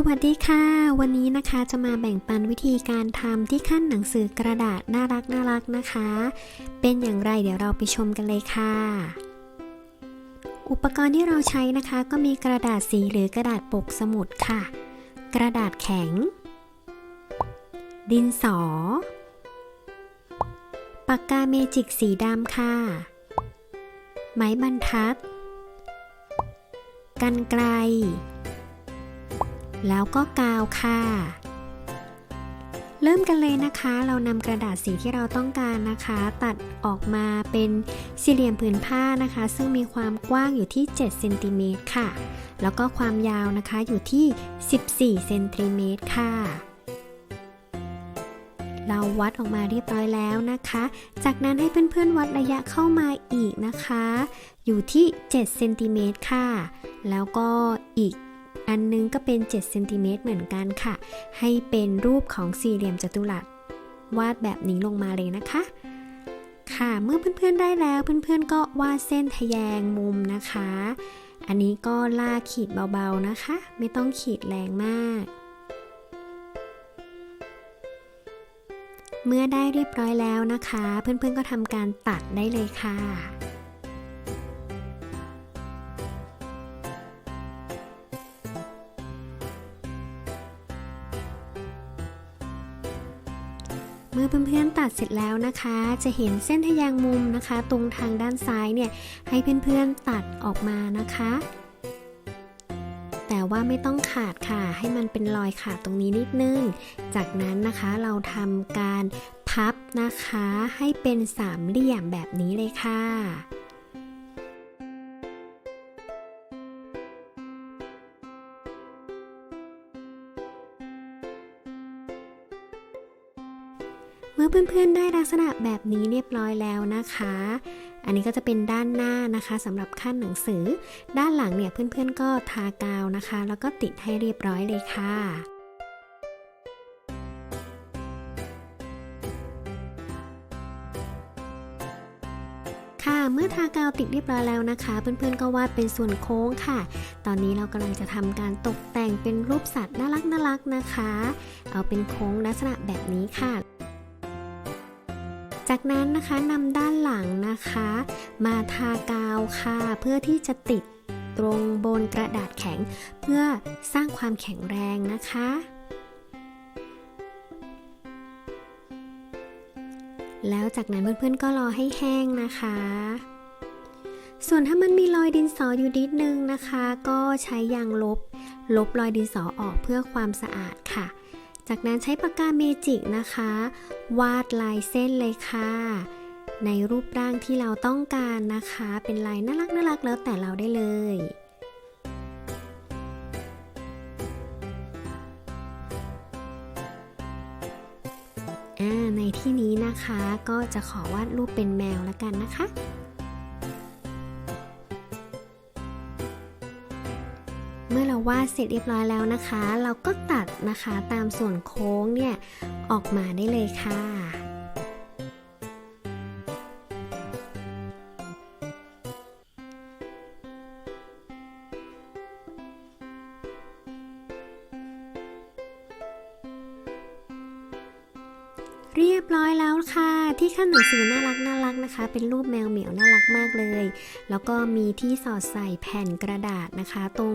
สวัสดีค่ะ วันนี้นะคะจะมาแบ่งปันวิธีการทำที่ขั้นหนังสือกระดาษน่ารักน่ารักนะคะ เป็นอย่างไรเดี๋ยวเราไปชมกันเลยค่ะ อุปกรณ์ที่เราใช้นะคะ ก็มีกระดาษสีหรือกระดาษปกสมุดค่ะ กระดาษแข็ง ดินสอ ปากกาเมจิกสีดำค่ะ ไม้บรรทัด กันไกล แล้วก็กาวค่ะ เริ่มกันเลยนะคะ เรานำกระดาษสีที่เราต้องการนะคะ ตัดออกมาเป็นสี่เหลี่ยมผืนผ้านะคะ ซึ่งมีความกว้างอยู่ที่7เซนติเมตรค่ะ แล้วก็ความยาวนะคะอยู่ที่ 14เซนติเมตรค่ะเราวัดออกมาเรียบร้อยแล้วนะคะ จากนั้นให้เพื่อนๆวัดระยะเข้ามาอีกนะคะ อยู่ที่ 7 เซนติเมตรค่ะ แล้วก็อีก อันนึงก็เป็น7เซนติเมตรเหมือนกันค่ะ ให้เป็นรูปของสี่เหลี่ยมจัตุรัส วาดแบบนี้ลงมาเลยนะคะ ค่ะ เมื่อเพื่อนๆได้แล้วเพื่อนๆก็วาดเส้นทะแยงมุมนะคะ อันนี้ก็ลากขีดเบาๆนะคะ ไม่ต้องขีดแรงมากเมื่อได้เรียบร้อยแล้วนะคะ เพื่อนๆก็ทำการตัดได้เลยค่ะ มื่อเพื่อนๆตัดเสร็จแล้วนะคะ จะเห็นเส้นทะแยงมุมนะคะ ตรงทางด้านซ้ายเนี่ยให้เพื่อนๆตัดออกมานะคะ แต่ว่าไม่ต้องขาดค่ะ ให้มันเป็นรอยขาดตรงนี้นิดนึง จากนั้นนะคะเราทำการพับนะคะให้เป็นสามเหลี่ยมแบบนี้เลยค่ะ มื่อเพื่อนๆได้ลักษณะแบบนี้เรียบร้อยแล้วนะคะ อันนี้ก็จะเป็นด้านหน้านะคะสำหรับขั้นหนังสือ ด้านหลังเนี่ยเพื่อนๆก็ทากาวนะคะ แล้วก็ติดให้เรียบร้อยเลยค่ะค่ะเมื่อทากาวติดเรียบร้อยแล้วนะคะ เพื่อนๆก็วาดเป็นส่วนโค้งค่ะ ตอนนี้เรากำลังจะทำการตกแต่งเป็นรูปสัตว์น่ารักน่ารักนะคะ เอาเป็นโค้งลักษณะแบบนี้ค่ะ จากนั้นนะคะนำด้านหลังนะคะ มาทากาวค่ะ เพื่อที่จะติดตรงบนกระดาษแข็ง เพื่อสร้างความแข็งแรงนะคะ แล้วจากนั้นเพื่อนๆก็รอให้แห้งนะคะส่วนถ้ามันมีรอยดินสออยู่นิดนึงนะคะ ก็ใช้ยางลบ ลบรอยดินสอออกเพื่อความสะอาดค่ะ จากนั้นใช้ปากกาเมจิกนะคะ วาดลายเส้นเลยค่ะ ในรูปร่างที่เราต้องการนะคะ เป็นลายน่ารักน่ารักแล้วแต่เราได้เลยอ่าในที่นี้นะคะก็จะขอวาดรูปเป็นแมวแล้วกันนะคะ วาดเสร็จเรียบร้อยแล้วนะคะ เราก็ตัดนะคะตามส่วนโค้งเนี่ยออกมาได้เลยค่ะ เรียบร้อยแล้วค่ะ ที่ขั้นหนังสือน่ารักน่ารักนะคะ เป็นรูปแมวเหมียวน่ารักมากเลย แล้วก็มีที่สอดใส่แผ่นกระดาษนะคะ ตรง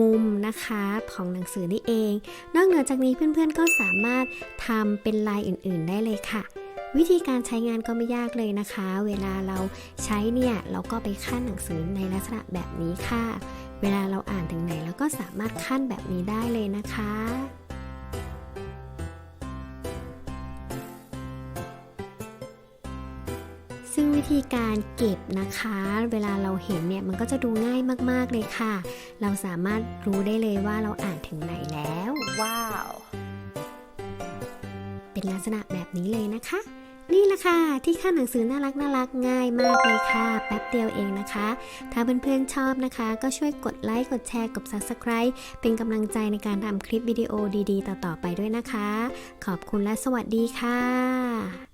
มุมนะคะของหนังสือนี่เอง นอกเหนือจากนี้เพื่อนๆก็สามารถทำเป็นลายอื่นๆได้เลยค่ะ วิธีการใช้งานก็ไม่ยากเลยนะคะ เวลาเราใช้เนี่ยเราก็ไปขั้นหนังสือในลักษณะแบบนี้ค่ะ เวลาเราอ่านถึงไหนเราก็สามารถขั้นแบบนี้ได้เลยนะคะ วิธีการเก็บนะคะ เวลาเราเห็นเนี่ยมันก็จะดูง่ายมากๆเลยค่ะ เราสามารถรู้ได้เลยว่าเราอ่านถึงไหนแล้ว ว้าว เป็นลักษณะแบบนี้เลยนะคะ นี่แหละค่ะ ที่ขั้นหนังสือน่ารักน่ารักง่ายมากเลยค่ะ แป๊บเดียวเองนะคะ ถ้าเพื่อนๆชอบนะคะ ก็ช่วยกดไลค์กดแชร์กด Subscribe เป็นกำลังใจในการทำคลิปวิดีโอดีๆ ต่อๆไปด้วยนะคะ ขอบคุณและสวัสดีค่ะ